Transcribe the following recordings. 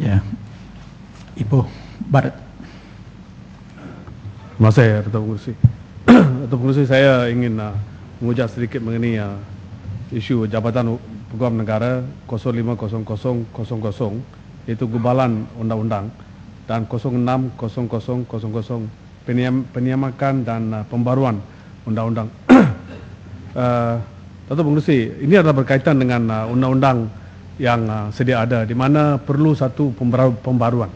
Ya. Ibu Barat. Terima kasih Datuk Pengurusi. Datuk Pengurusi saya ingin uh, mengucap sedikit mengenai uh, isu Jabatan Peguam Negara 050000 iaitu gubalan undang-undang dan 060000 peniam, peniamakan dan uh, pembaruan undang-undang. uh, Datuk Pengurusi, ini adalah berkaitan dengan uh, undang-undang yang uh, sedia ada di mana perlu satu pembaru, pembaruan.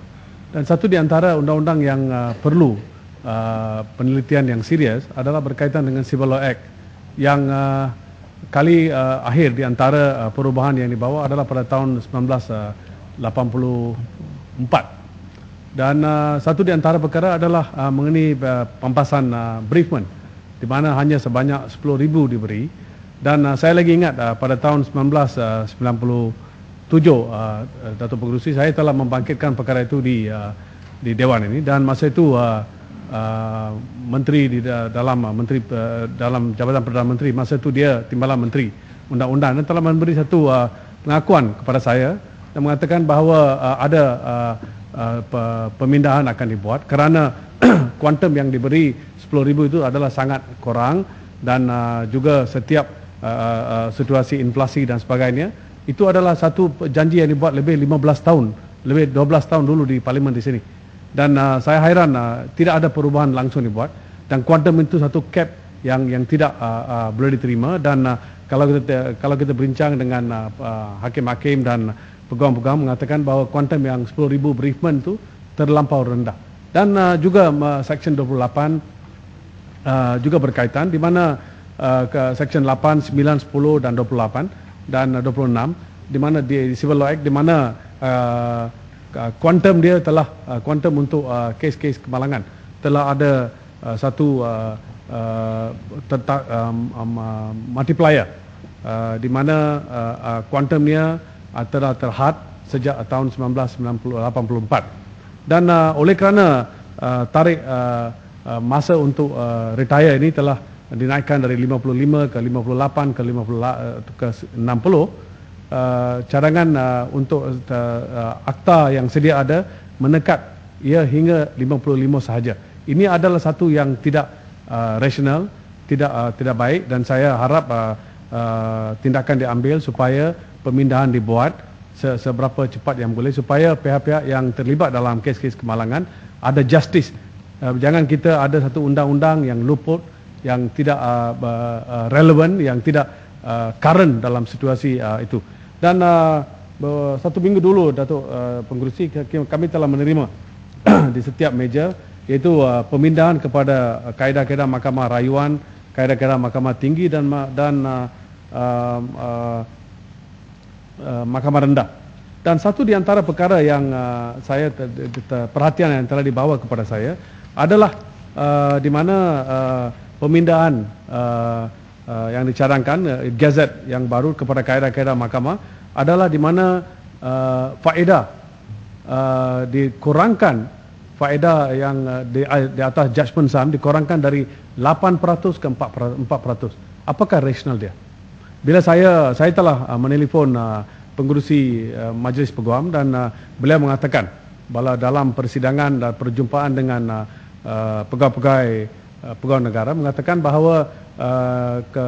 Dan satu di antara undang-undang yang uh, perlu uh, penelitian yang serius adalah berkaitan dengan Civil Law Act yang uh, kali uh, akhir di antara uh, perubahan yang dibawa adalah pada tahun 1984. Dan uh, satu di antara perkara adalah uh, mengenai uh, pampasan uh, briefment di mana hanya sebanyak 10,000 diberi dan uh, saya lagi ingat uh, pada tahun 1997 uh, Datuk Pengerusi saya telah membangkitkan perkara itu di uh, di dewan ini. Dan masa itu uh, menteri di dalam menteri dalam jabatan perdana menteri masa itu dia timbalan menteri undang-undang. Dan telah memberi satu pengakuan kepada saya dan mengatakan bahawa ada pemindahan akan dibuat kerana kuantum yang diberi 10,000 itu adalah sangat kurang dan juga setiap situasi inflasi dan sebagainya itu adalah satu janji yang dibuat lebih 15 tahun lebih 12 tahun dulu di parlimen di sini. Dan uh, saya hairan uh, tidak ada perubahan langsung dibuat. Dan kuantum itu satu cap yang yang tidak uh, uh, boleh diterima. Dan uh, kalau kita kalau kita berbincang dengan uh, uh, hakim-hakim dan peguam-peguam mengatakan bahawa kuantum yang 10,000 briefment itu terlampau rendah. Dan uh, juga uh, Section 28 uh, juga berkaitan di mana uh, ke Section 8, 9, 10 dan 28 dan uh, 26 di mana di, di Civil Law Act di mana uh, kuantum dia telah uh, untuk uh, kes-kes kemalangan. Telah ada uh, satu uh, uh, tentang um, um, uh, multiplier uh, di mana uh, uh, uh, telah terhad sejak tahun 1984 dan uh, oleh kerana uh, tarik uh, uh, masa untuk uh, retire ini telah dinaikkan dari 55 ke 58 ke 50 uh, ke 60 uh, cadangan uh, untuk uh, akta yang sedia ada menekat ia hingga 55 sahaja ini adalah satu yang tidak uh, rasional tidak uh, tidak baik dan saya harap uh, uh, tindakan diambil supaya pemindahan dibuat se seberapa cepat yang boleh supaya pihak-pihak yang terlibat dalam kes-kes kemalangan ada justice. Uh, jangan kita ada satu undang-undang yang luput, yang tidak uh, uh, relevan, yang tidak uh, current dalam situasi uh, itu. Dan uh, satu minggu dulu Datuk uh, Pengurusi kami telah menerima di setiap meja iaitu uh, pemindahan kepada kaedah-kaedah mahkamah rayuan, kaedah-kaedah mahkamah tinggi dan dan uh, uh, uh, Uh, mahkamah rendah. Dan satu di antara perkara yang uh, saya perhatian yang telah dibawa kepada saya adalah uh, di mana uh, pemindahan uh, uh, yang dicadangkan uh, gazet yang baru kepada kaedah-kaedah mahkamah adalah di mana uh, faedah uh, dikurangkan faedah yang uh, di, uh, di atas judgement saham dikurangkan dari 8% ke 4%. 4%. Apakah rasional dia? bila saya saya telah uh, menelpon uh, pengurusi uh, majlis peguam dan uh, beliau mengatakan bahawa dalam persidangan dan perjumpaan dengan uh, uh, pegawai-pegawai uh, pegawai negara mengatakan bahawa uh, ke,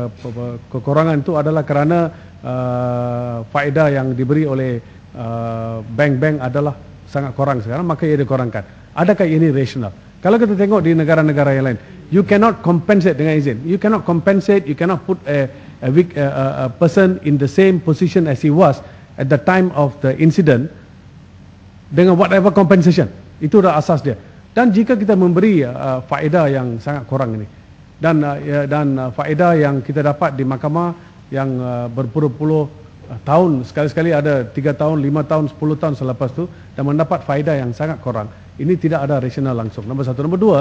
kekurangan itu adalah kerana uh, faedah yang diberi oleh uh, bank-bank adalah sangat kurang sekarang maka ia dikurangkan. Adakah ini rasional? Kalau kita tengok di negara-negara yang lain you cannot compensate dengan izin. You cannot compensate you cannot put a a, a, a person in the same position as he was at the time of the incident dengan whatever compensation. Itu dah asas dia dan jika kita memberi uh, faedah yang sangat kurang ini dan uh, ya, dan uh, faedah yang kita dapat di mahkamah yang uh, berpuluh-puluh uh, tahun sekali-sekali ada 3 tahun 5 tahun 10 tahun selepas itu dan mendapat faedah yang sangat kurang ini tidak ada rasional langsung nombor satu nombor dua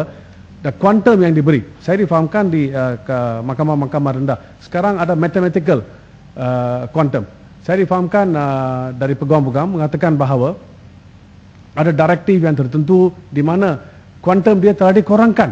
the quantum yang diberi. Saya difahamkan di uh, mahkamah-mahkamah rendah. Sekarang ada mathematical uh, quantum. Saya difahamkan uh, dari peguam-peguam mengatakan bahawa ada direktif yang tertentu di mana quantum dia telah dikurangkan.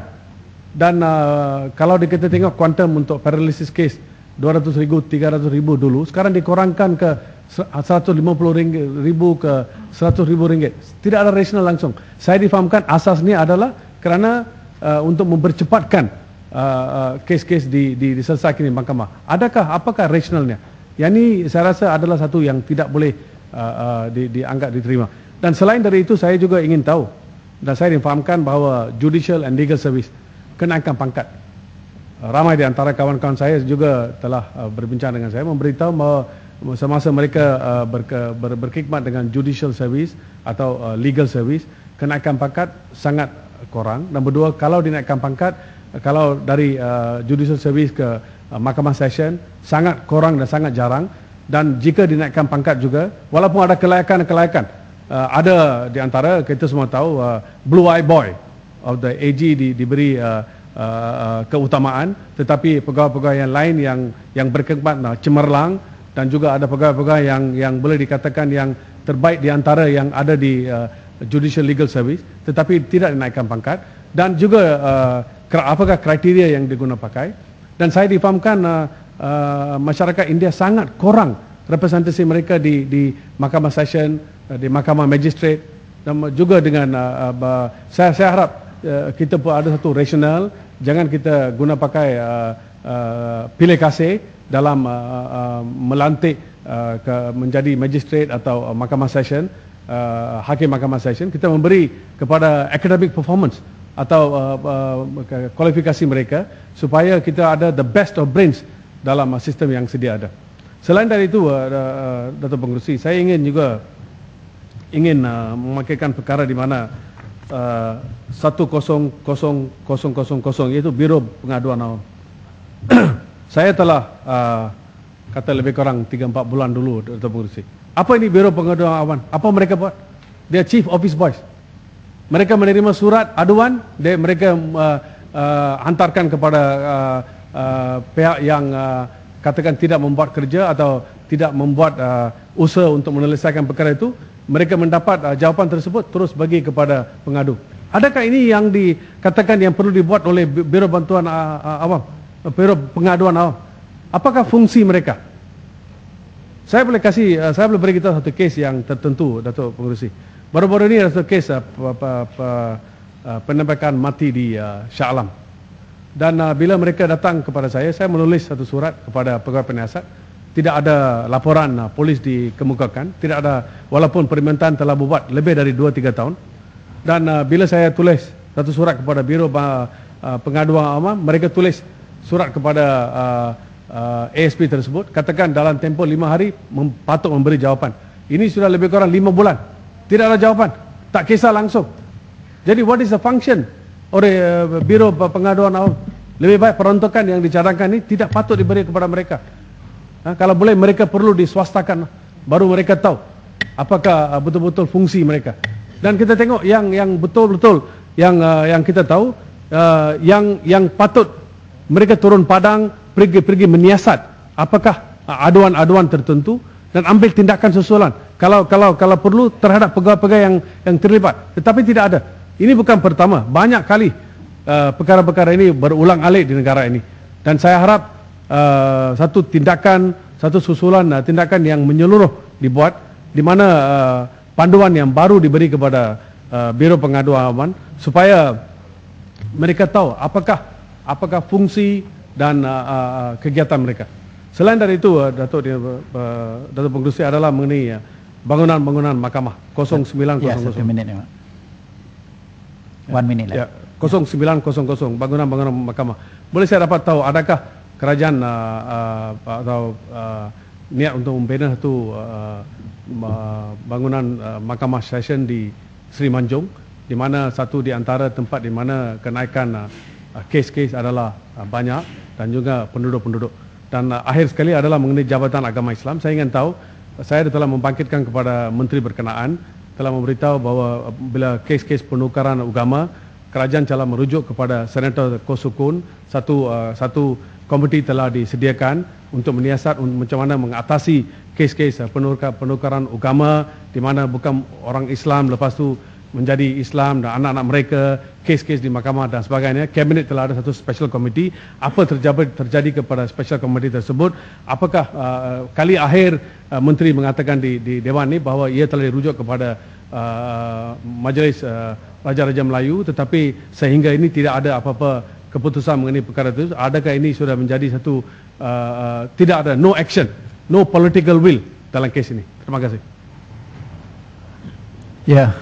Dan uh, kalau kita tengok quantum untuk paralysis case 200 ribu, 300 ribu dulu, sekarang dikurangkan ke 150 ringgit, ribu ke 100 ribu ringgit. Tidak ada rasional langsung. Saya difahamkan asasnya adalah kerana uh, untuk mempercepatkan uh, uh, kes-kes di, di, diselesaikan di mahkamah. Adakah, apakah rasionalnya? Yang ini saya rasa adalah satu yang tidak boleh uh, uh, di, dianggap diterima. Dan selain dari itu saya juga ingin tahu dan saya difahamkan bahawa judicial and legal service kenaikan pangkat. Uh, ramai di antara kawan-kawan saya juga telah uh, berbincang dengan saya memberitahu bahawa semasa mereka uh, berkhidmat dengan judicial service atau legal service kenaikan pangkat sangat kurang dan berdua kalau dinaikkan pangkat kalau dari judicial service ke mahkamah session sangat kurang dan sangat jarang dan jika dinaikkan pangkat juga walaupun ada kelayakan-kelayakan uh, ada di antara kita semua tahu uh, blue eye boy of the AG di, diberi uh, uh, uh, keutamaan. Tetapi pegawai-pegawai yang lain yang yang berkhidmat uh, cemerlang dan juga ada pegawai-pegawai yang yang boleh dikatakan yang terbaik di antara yang ada di uh, judicial legal service tetapi tidak dinaikkan pangkat. Dan juga uh, apakah kriteria yang digunakan pakai? Dan saya difahamkan uh, uh, masyarakat India sangat kurang representasi mereka di di mahkamah session di mahkamah magistrate dan juga dengan uh, saya saya harap uh, kita pun ada satu rasional jangan kita guna pakai uh, uh, pilih kasih dalam uh, uh, melantik uh, ke menjadi magistrate atau uh, mahkamah session uh, hakim mahkamah session kita memberi kepada academic performance atau uh, uh, kualifikasi mereka supaya kita ada the best of brains dalam sistem yang sedia ada. Selain dari itu, uh, uh, Dato' saya ingin juga ingin uh, memakaikan perkara di mana uh, 10000 iaitu Biro Pengaduan Awam. Saya telah uh, kata lebih kurang 3-4 bulan dulu Dr. Pengurusi. Apa ini Biro Pengaduan Awan? Apa mereka buat? Dia Chief Office Boys. Mereka menerima surat aduan, dia mereka uh, uh, hantarkan kepada uh, uh, pihak yang uh, katakan tidak membuat kerja atau tidak membuat uh, usaha untuk menyelesaikan perkara itu, mereka mendapat uh, jawapan tersebut terus bagi kepada pengadu. Adakah ini yang dikatakan yang perlu dibuat oleh Biro Bantuan uh, uh, Awam? Biro pengaduan awam. Apakah fungsi mereka? Saya boleh kasih, uh, saya boleh beri kita satu kes yang tertentu, Datuk Pengurusi. Baru-baru ini ada satu kes uh, uh, penembakan mati di uh, Shah Alam. Dan uh, bila mereka datang kepada saya, saya menulis satu surat kepada pegawai penyiasat. Tidak ada laporan uh, polis dikemukakan. Tidak ada, walaupun permintaan telah buat lebih dari 2-3 tahun. Dan uh, bila saya tulis satu surat kepada Biro uh, Pengaduan Awam, mereka tulis surat kepada uh, uh, ASP tersebut katakan dalam tempoh lima hari mem patut memberi jawapan. Ini sudah lebih kurang lima bulan. Tidak ada jawapan. Tak kisah langsung. Jadi what is the function oleh uh, Biro Pengaduan Awam? Lebih baik peruntukan yang dicadangkan ini tidak patut diberi kepada mereka ha, kalau boleh mereka perlu diswastakan baru mereka tahu apakah betul-betul uh, fungsi mereka. Dan kita tengok yang yang betul-betul yang uh, yang kita tahu uh, yang yang patut mereka turun padang pergi-pergi menyiasat apakah aduan-aduan tertentu dan ambil tindakan susulan. Kalau kalau kalau perlu terhadap pegawai-pegawai yang yang terlibat. Tetapi tidak ada. Ini bukan pertama. Banyak kali uh, perkara-perkara uh, ini berulang alik di negara ini. Dan saya harap uh, satu tindakan satu susulan uh, tindakan yang menyeluruh dibuat di mana uh, panduan yang baru diberi kepada uh, Biro Pengaduan Aman supaya mereka tahu apakah apakah fungsi dan uh, uh, kegiatan mereka. Selain dari itu, uh, Datuk uh, Datuk Pengerusi adalah mengenai uh, bangunan-bangunan mahkamah 0900. Ya, satu minit ya, One minute lah. Ya, 0900 bangunan-bangunan mahkamah. Boleh saya dapat tahu adakah kerajaan uh, uh, atau uh, niat untuk membina satu uh, bangunan uh, mahkamah session di Sri Manjung di mana satu di antara tempat di mana kenaikan uh, kes-kes adalah ah, banyak dan juga penduduk-penduduk. Dan uh, akhir sekali adalah mengenai Jabatan Agama Islam. Saya ingin tahu, saya telah membangkitkan kepada Menteri Berkenaan, telah memberitahu bahawa bila kes-kes penukaran agama, kerajaan telah merujuk kepada Senator Kosukun, satu uh, satu komiti telah disediakan untuk menyiasat macam mana mengatasi kes-kes penukaran agama di mana bukan orang Islam lepas tu menjadi Islam dan anak-anak mereka, kes-kes di mahkamah dan sebagainya. Kabinet telah ada satu special committee. Apa terjadi, terjadi kepada special committee tersebut? Apakah uh, kali akhir uh, menteri mengatakan di di dewan ni bahawa ia telah dirujuk kepada uh, majlis uh, Raja-Raja Melayu tetapi sehingga ini tidak ada apa-apa keputusan mengenai perkara itu adakah ini sudah menjadi satu uh, uh, tidak ada no action no political will dalam kes ini? Terima kasih. Ya,